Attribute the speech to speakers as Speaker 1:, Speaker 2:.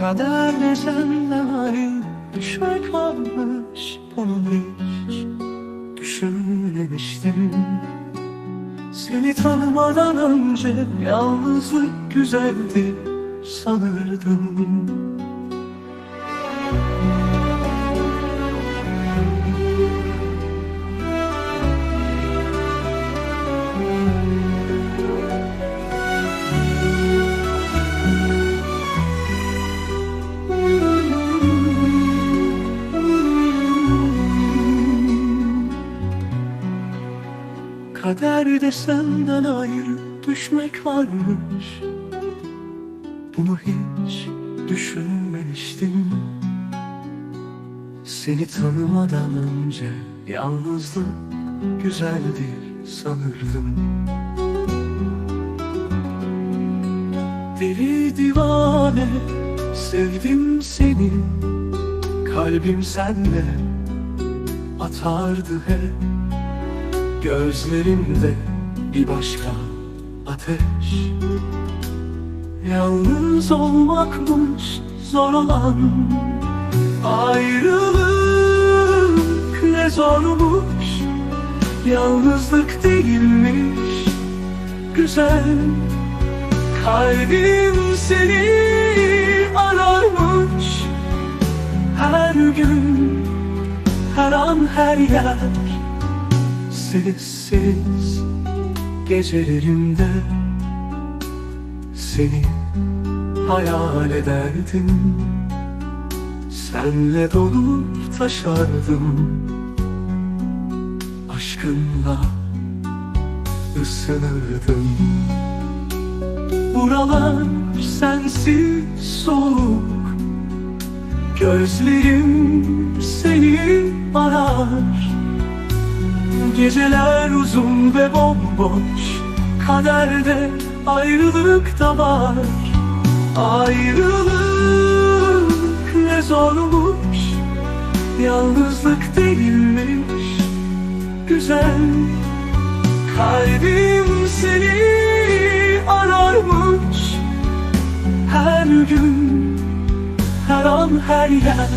Speaker 1: Kaderde senden ayrı düşmek varmış Bunu hiç. Düşünmemiştim. Seni tanımadan önce yalnızlık güzeldi sanırdım Kaderde senden ayrı düşmek varmış. Bunu hiç düşünmemiştim. Seni tanımadan önce yalnızlık güzeldir sanırdım. Deli divane sevdim seni. Kalbim senle atardı hep Gözlerimde bir başka ateş. Yalnız olmakmış zor olan Ayrılık ne zormuş. Yalnızlık değilmiş Güzel. Kalbim seni ararmış. Her gün Her an her yer Sessiz gecelerimde Seni hayal ederdim. Senle dolup taşardım Aşkınla ısınırdım. Buralar sensiz soğuk Gözlerim seni arar Geceler uzun ve bomboş Kaderde ayrılık da var. Ayrılık ne zormuş Yalnızlık değilmiş. Güzel Kalbim seni ararmış. Her gün Her an her yer